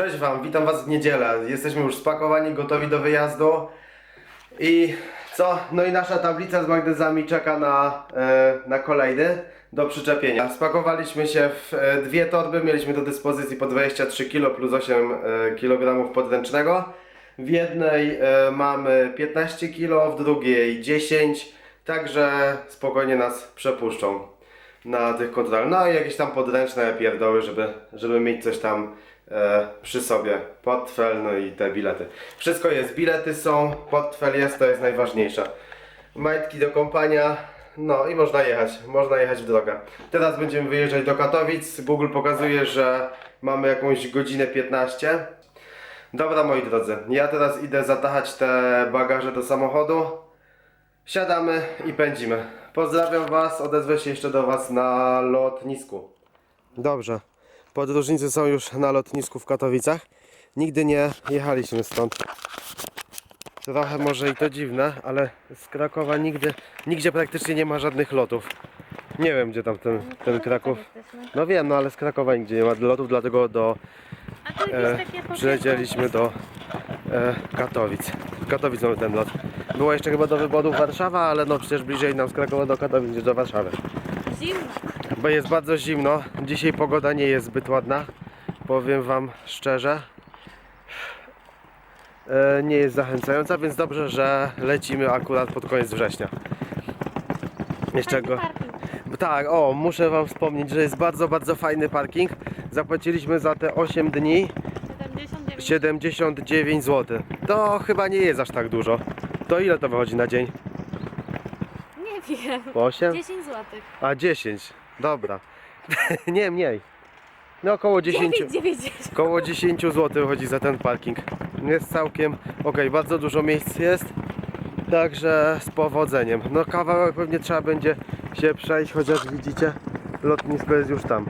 Cześć Wam, witam Was w niedzielę. Jesteśmy już spakowani, gotowi do wyjazdu. I co? No i nasza tablica z magnesami czeka na, e, na kolejny do przyczepienia. Spakowaliśmy się w e, dwie torby, mieliśmy do dyspozycji po 23 kg plus 8 e, kg podręcznego. W jednej mamy 15 kg, w drugiej 10, także spokojnie nas przepuszczą na tych kontrolach. No i jakieś tam podręczne pierdoły, żeby, żeby mieć coś tam przy sobie. Portfel, no i te bilety. Wszystko jest, bilety są, portfel jest, to jest najważniejsze. Majtki do kąpania, no i można jechać, można jechać w drogę. Teraz będziemy wyjeżdżać do Katowic. Google pokazuje, że mamy jakąś godzinę 15. Dobra moi drodzy, ja teraz idę zatachać te bagaże do samochodu. Siadamy i pędzimy. Pozdrawiam Was, odezwę się jeszcze do Was na lotnisku. Dobrze, podróżnicy są już na lotnisku w Katowicach. Nigdy nie jechaliśmy stąd. Trochę może i to dziwne, ale z Krakowa nigdy, nigdzie praktycznie nie ma żadnych lotów. Nie wiem gdzie tam ten, ten Kraków. No wiem, no ale z Krakowa nigdzie nie ma lotów, dlatego do e, przylecieliśmy do e, Katowic. Katowic mamy ten lot. Było jeszcze chyba do wyborów Warszawa, ale no przecież bliżej nam z Krakowa do Katowic niż do Warszawy. Zimno. Bo jest bardzo zimno. Dzisiaj pogoda nie jest zbyt ładna. Powiem Wam szczerze. E, nie jest zachęcająca, więc dobrze, że lecimy akurat pod koniec września. Jeszcze go. Tak, o, muszę Wam wspomnieć, że jest bardzo, bardzo fajny parking. Zapłaciliśmy za te 8 dni 79. 79 zł. To chyba nie jest aż tak dużo. To ile to wychodzi na dzień? Nie wiem. Po 8? 10 zł. A 10. Dobra. nie mniej. No około 10. 9,90. Około 10 zł wychodzi za ten parking. Jest całkiem ok, bardzo dużo miejsc jest. Także z powodzeniem. No kawałek pewnie trzeba będzie się przejść, chociaż widzicie, lotnisko jest już tam.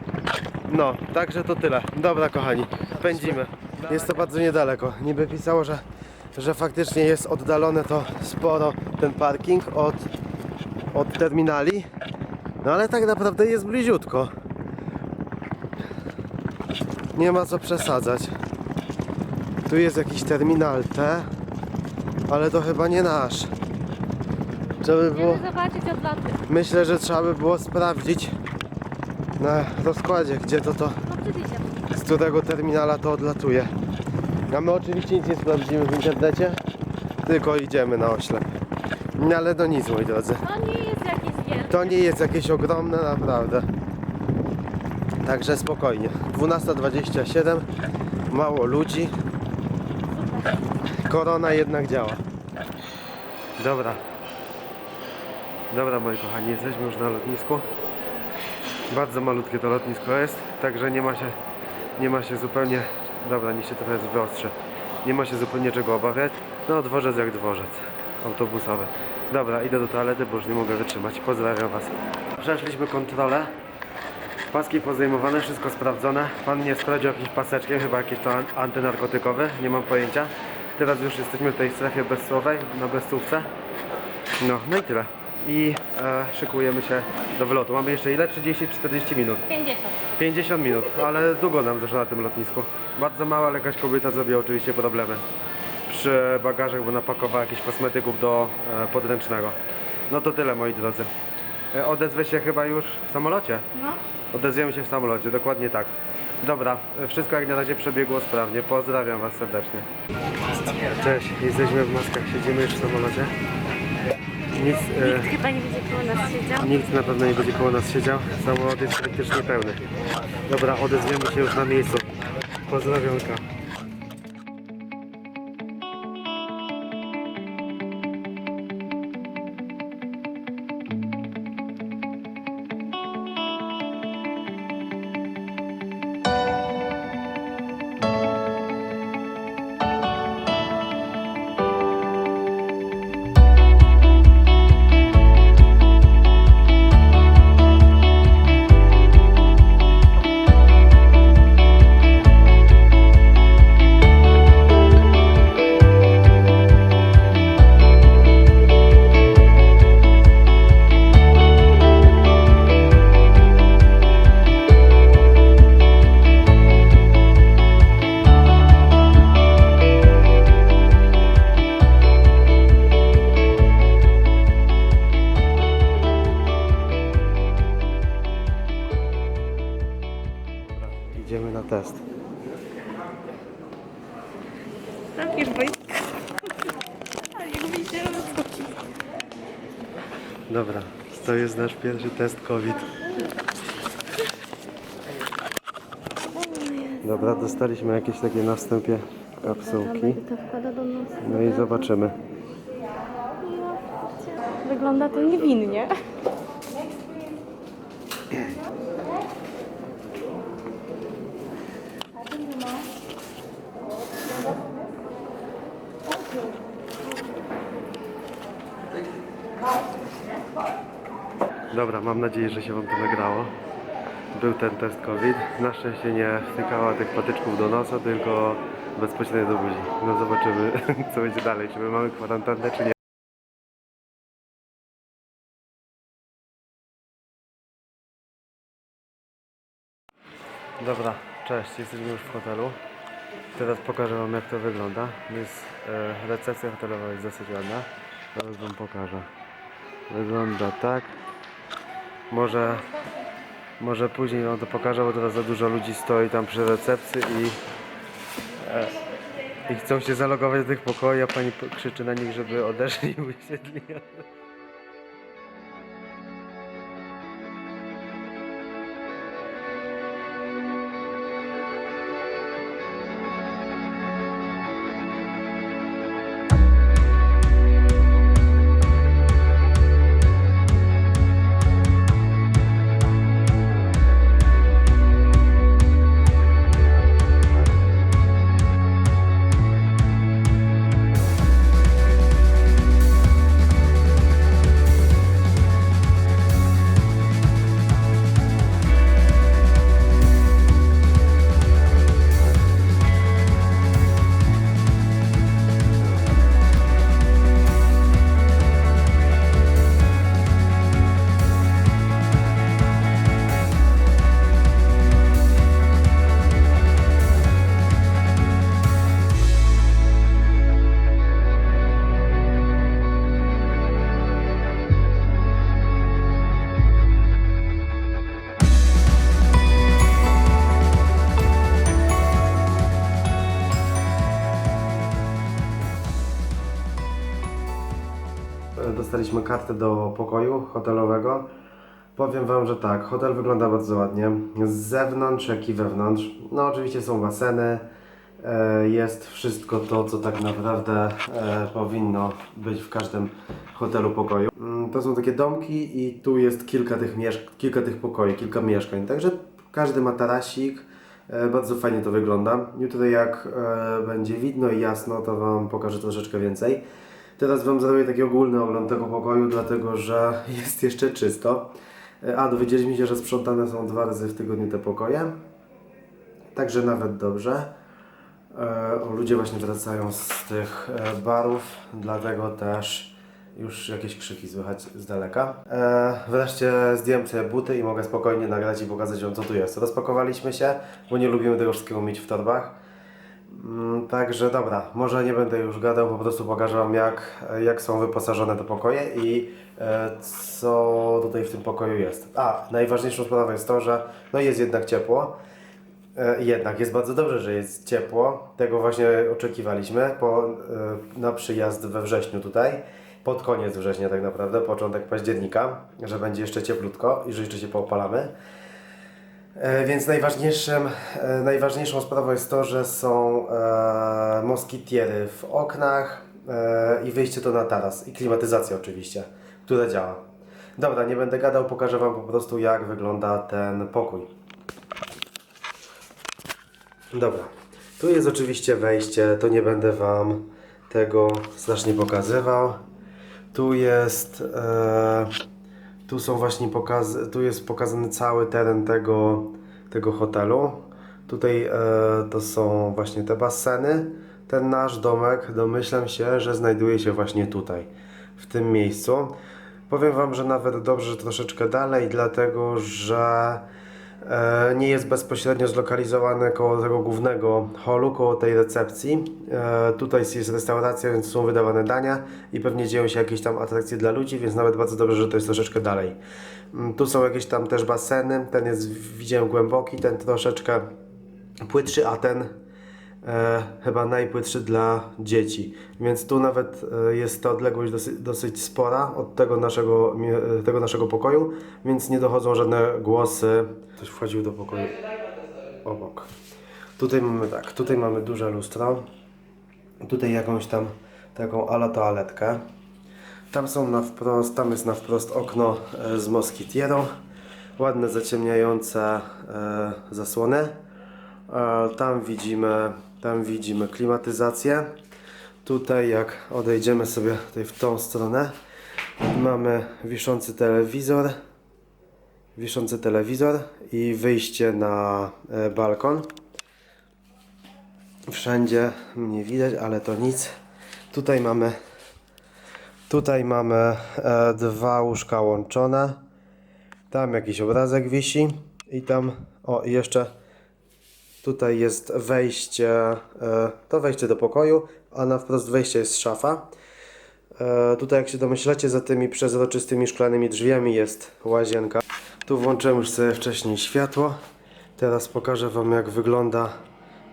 No, także to tyle. Dobra kochani, pędzimy. Jest to bardzo niedaleko. Niby pisało, że, że faktycznie jest oddalone to sporo ten parking od, od terminali. No ale tak naprawdę jest bliziutko. Nie ma co przesadzać. Tu jest jakiś terminal T, ale to chyba nie nasz. Trzeba by było, zobaczyć odloty. myślę, że trzeba by było sprawdzić na rozkładzie, gdzie to to, No z którego terminala to odlatuje. A my oczywiście nic nie sprawdzimy w internecie, tylko idziemy na oślep. No ale no nic, moi drodzy. To nie jest. To nie jest jakieś ogromne, naprawdę. Także spokojnie. 12.27, mało ludzi. Korona jednak działa. Dobra. Dobra moi kochani, jesteśmy już na lotnisku. Bardzo malutkie to lotnisko jest, także nie ma się, nie ma się zupełnie, dobra, niech się trochę wyostrzy. Nie ma się zupełnie czego obawiać. No dworzec jak dworzec, autobusowy. Dobra, idę do toalety, bo już nie mogę wytrzymać. Pozdrawiam Was. Przeszliśmy kontrolę. Paski pozajmowane, wszystko sprawdzone. Pan mnie sprawdził jakimś paseczkiem, chyba jakiś to an- antynarkotykowy, nie mam pojęcia. Teraz już jesteśmy w tej strefie bezsłowej, na bezstówce. No, no i tyle. I e, szykujemy się do wylotu. Mamy jeszcze ile? 30-40 minut. 50. 50 minut, ale długo nam zeszło na tym lotnisku. Bardzo mała, ale jakaś kobieta zrobiła oczywiście problemy przy bagażach, bo napakowała jakichś kosmetyków do e, podręcznego. No to tyle moi drodzy. E, odezwę się chyba już w samolocie. No. Odezwiemy się w samolocie, dokładnie tak. Dobra, e, wszystko jak na razie przebiegło sprawnie. Pozdrawiam Was serdecznie. Cześć, jesteśmy w maskach, siedzimy już w samolocie. Nic, e, Nikt chyba nie będzie koło nas siedział. Nikt na pewno nie będzie koło nas siedział. Samolot jest praktycznie pełny. Dobra, odezwiemy się już na miejscu. Pozdrowionka. Dobra, to jest nasz pierwszy test COVID. Dobra, dostaliśmy jakieś takie na wstępie kapsułki. No i zobaczymy. Wygląda to niewinnie. Dobra, mam nadzieję, że się Wam to nagrało. Był ten test COVID. Na szczęście nie wtykała tych patyczków do nosa, tylko bezpośrednio do buzi. No zobaczymy, co będzie dalej. Czy my mamy kwarantannę, czy nie. Dobra, cześć, jesteśmy już w hotelu. Teraz pokażę Wam jak to wygląda. Jest, e, recepcja hotelowa jest dosyć ładna. Teraz Wam pokażę. Wygląda tak. Może, może później Wam to pokażę, bo teraz za dużo ludzi stoi tam przy recepcji i, e, i chcą się zalogować do tych pokoi, a pani krzyczy na nich, żeby odeszli i usiedli. Dostaliśmy kartę do pokoju hotelowego. Powiem Wam, że tak, hotel wygląda bardzo ładnie. Z zewnątrz, jak i wewnątrz. No oczywiście są baseny. e, Jest wszystko to, co tak naprawdę e, powinno być w każdym hotelu pokoju. Mm, To są takie domki i tu jest kilka tych, kilka tych pokoi, kilka mieszkań. Także każdy ma tarasik. E, Bardzo fajnie to wygląda. Jutro jak e, będzie widno i jasno, to Wam pokażę troszeczkę więcej. Teraz Wam zrobię taki ogólny ogląd tego pokoju, dlatego że jest jeszcze czysto. E, A, dowiedzieliśmy się, że sprzątane są dwa razy w tygodniu te pokoje. Także nawet dobrze. E, ludzie właśnie wracają z tych e, barów, dlatego też już jakieś krzyki słychać z daleka. Wreszcie zdjąłem sobie buty i mogę spokojnie nagrać i pokazać Wam co tu jest. Rozpakowaliśmy się, bo nie lubimy tego wszystkiego mieć w torbach. Mm, Także dobra, może nie będę już gadał, po prostu pokażę Wam jak, jak są wyposażone te pokoje i e, co tutaj w tym pokoju jest. A, najważniejszą sprawą jest to, że no jest jednak ciepło. E, jednak jest bardzo dobrze, że jest ciepło. Tego właśnie oczekiwaliśmy po, e, na przyjazd we wrześniu tutaj. Pod koniec września tak naprawdę, początek października, że będzie jeszcze cieplutko i że jeszcze się poopalamy. E, Więc najważniejszym, e, najważniejszą sprawą jest to, że są e, moskitiery w oknach e, i wyjście to na taras i klimatyzacja oczywiście, która działa. Dobra, nie będę gadał, pokażę Wam po prostu jak wygląda ten pokój. Dobra, tu jest oczywiście wejście, to nie będę Wam tego strasznie pokazywał. Tu jest, e, tu są właśnie pokazy, tu jest pokazany cały teren tego, tego hotelu. Tutaj e, to są właśnie te baseny. Ten nasz domek, domyślam się, że znajduje się właśnie tutaj, w tym miejscu. Powiem Wam, że nawet dobrze że troszeczkę dalej, dlatego że nie jest bezpośrednio zlokalizowany koło tego głównego holu, koło tej recepcji. E, tutaj jest restauracja, więc są wydawane dania i pewnie dzieją się jakieś tam atrakcje dla ludzi, więc nawet bardzo dobrze, że to jest troszeczkę dalej. Mm, Tu są jakieś tam też baseny, ten jest widziałem głęboki, ten troszeczkę płytszy, a ten e, chyba najpłytszy dla dzieci. Więc tu nawet e, jest ta odległość dosyć, dosyć spora od tego naszego, mie- tego naszego pokoju, więc nie dochodzą żadne głosy. Ktoś wchodził do pokoju obok. Tutaj mamy tak, tutaj mamy duże lustro, tutaj jakąś tam taką ala toaletkę. Tam są na wprost, tam jest na wprost okno e, z moskitierą, ładne zaciemniające e, zasłony. E, tam widzimy, tam widzimy klimatyzację. Tutaj jak odejdziemy sobie tutaj w tą stronę, mamy wiszący telewizor, wiszący telewizor i wyjście na e, balkon. Wszędzie mnie widać, ale to nic. Tutaj mamy Tutaj mamy e, dwa łóżka łączone. Tam jakiś obrazek wisi. I tam, o i jeszcze tutaj jest wejście, e, to wejście do pokoju, a na wprost wejście jest szafa. E, tutaj jak się domyślacie, za tymi przezroczystymi szklanymi drzwiami jest łazienka. Tu włączyłem już sobie wcześniej światło. Teraz pokażę Wam jak wygląda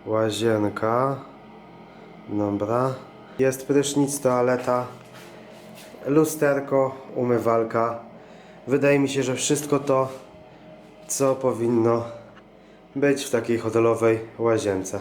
łazienka. Dobra. Jest prysznic, toaleta, lusterko, umywalka. Wydaje mi się, że wszystko to, co powinno być w takiej hotelowej łazience.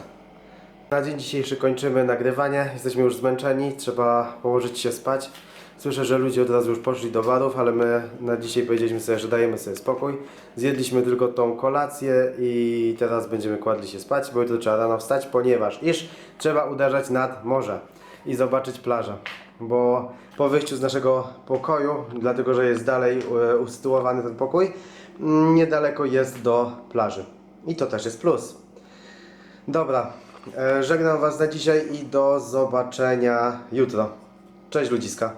Na dzień dzisiejszy kończymy nagrywanie. Jesteśmy już zmęczeni, trzeba położyć się spać. Słyszę, że ludzie od razu już poszli do barów, ale my na dzisiaj powiedzieliśmy sobie, że dajemy sobie spokój. Zjedliśmy tylko tą kolację i teraz będziemy kładli się spać, bo jutro trzeba rano wstać, ponieważ iż trzeba uderzać nad morze i zobaczyć plażę. Bo po wyjściu z naszego pokoju, dlatego że jest dalej e, usytuowany ten pokój, mm, niedaleko jest do plaży. I to też jest plus. Dobra, e, żegnam Was na dzisiaj i do zobaczenia jutro. Cześć ludziska.